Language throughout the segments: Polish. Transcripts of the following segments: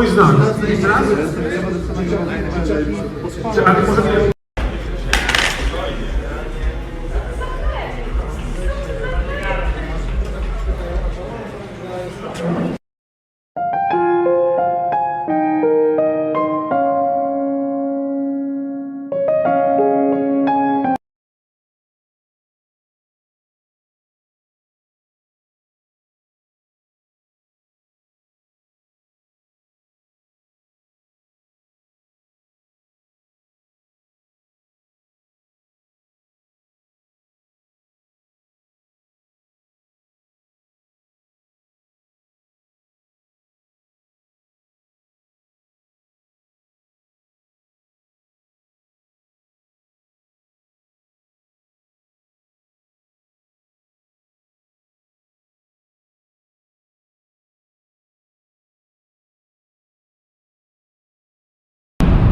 mój znak.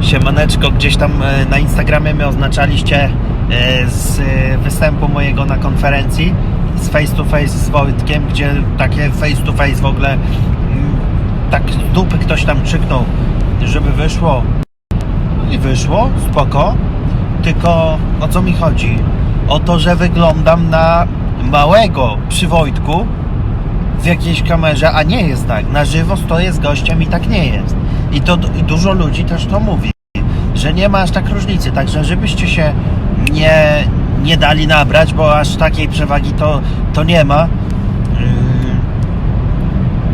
Siemaneczko, gdzieś tam e, na Instagramie mnie oznaczaliście e, z e, występu mojego na konferencji z face to face z Wojtkiem, gdzie takie face to face w ogóle mm, tak dupy ktoś tam krzyknął, żeby wyszło No i wyszło, spoko tylko o co mi chodzi? O to, że wyglądam na małego przy Wojtku w jakiejś kamerze, a nie jest tak. Na żywo stoję z gościem i tak nie jest. I to i dużo ludzi też to mówi, że nie ma aż tak różnicy. Także żebyście się nie, nie dali nabrać, bo aż takiej przewagi to, to nie ma. Yy,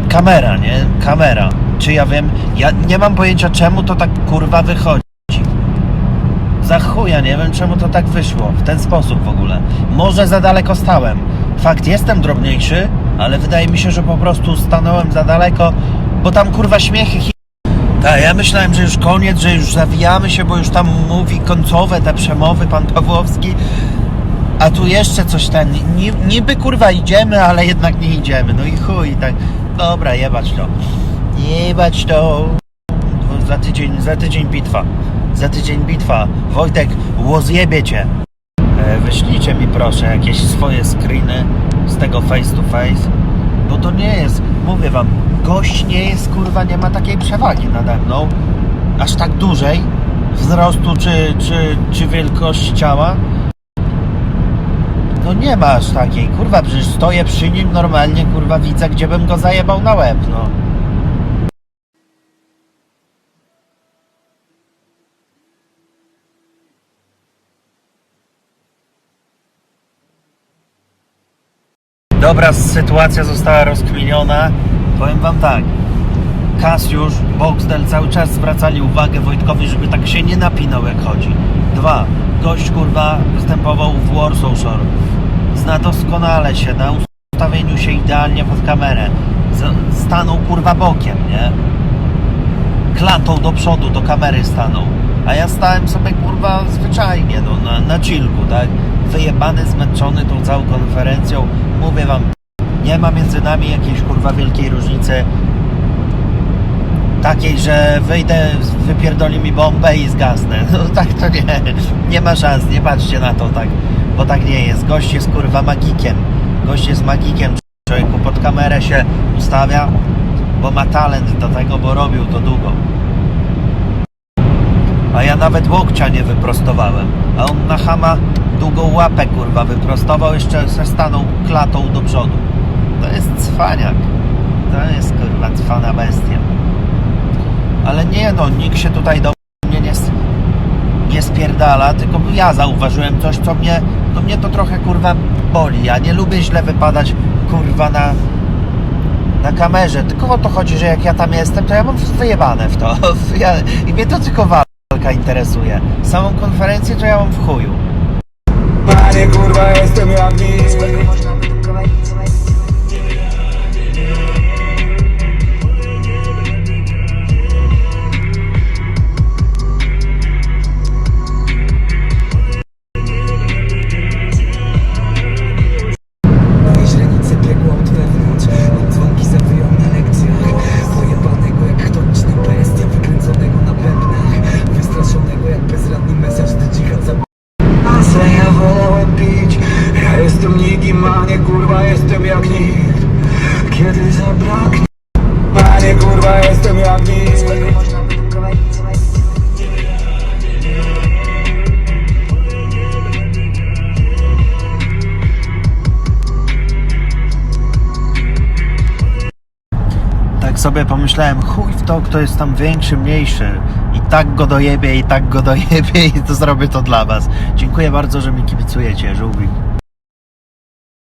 kamera, nie? Kamera. Czy ja wiem, ja nie mam pojęcia czemu to tak kurwa wychodzi. Za chuja, nie wiem czemu to tak wyszło, w ten sposób w ogóle. Może za daleko stałem. Fakt, jestem drobniejszy, ale wydaje mi się, że po prostu stanąłem za daleko, bo tam kurwa śmiechy tak, ja myślałem, że już koniec, że już zawijamy się, bo już tam mówi końcowe te przemowy pan Pawłowski. A tu jeszcze coś ten, ni, niby kurwa idziemy, ale jednak nie idziemy. No i chuj, tak. Dobra, jebać to. Jebać to. Za tydzień, za tydzień bitwa. Za tydzień bitwa. Wojtek, łozjebie cię. E, Wyślijcie mi proszę jakieś swoje screeny z tego face to face. Bo to nie jest, mówię wam, gość nie jest kurwa, nie ma takiej przewagi nade mną. Aż tak dużej wzrostu czy, czy, czy wielkości ciała. No nie ma aż takiej, kurwa, przecież stoję przy nim normalnie, kurwa, widzę, gdzie bym go zajebał na łeb, no. Dobra, sytuacja została rozkminiona. Powiem wam tak. Kasiusz, Boxdel cały czas zwracali uwagę Wojtkowi, żeby tak się nie napinał jak chodzi. Dwa. Gość kurwa występował w Warsaw Shore. Zna doskonale się, na ustawieniu się idealnie pod kamerę. Z- stanął kurwa bokiem, nie? Klatą do przodu, do kamery stanął. A ja stałem sobie kurwa zwyczajnie, no, na, na chillku, tak? Wyjebany, zmęczony tą całą konferencją. Mówię wam, nie ma między nami jakiejś kurwa wielkiej różnicy takiej, że wyjdę, wypierdoli mi bombę i zgasnę. No tak to nie, nie ma szans, nie patrzcie na to tak, bo tak nie jest. Gość jest kurwa magikiem. Gość jest magikiem. Człowieku pod kamerę się ustawia, bo ma talent do tego, bo robił to długo. A ja nawet łokcia nie wyprostowałem. A on na chama długą łapę kurwa wyprostował, jeszcze se stanął klatą do przodu. To jest cwaniak. To jest kurwa cwana bestia. Ale nie no, nikt się tutaj do mnie nie, nie spierdala, tylko ja zauważyłem coś, co mnie, no mnie to trochę kurwa boli. Ja nie lubię źle wypadać kurwa na, na kamerze, tylko o to chodzi, że jak ja tam jestem, to ja mam wyjebane w to. Ja, I mnie to tylko walka interesuje. Samą konferencję to ja mam w chuju. Panie kurwa jestem jak nic Nigimanie kurwa jestem jak nikt Kiedy zabraknie Panie kurwa jestem jak nikt Tak sobie pomyślałem, chuj w to, kto jest tam większy, mniejszy. I tak go dojebie, i tak go dojebie, i to zrobię to dla was. Dziękuję bardzo, że mi kibicujecie, żółwik.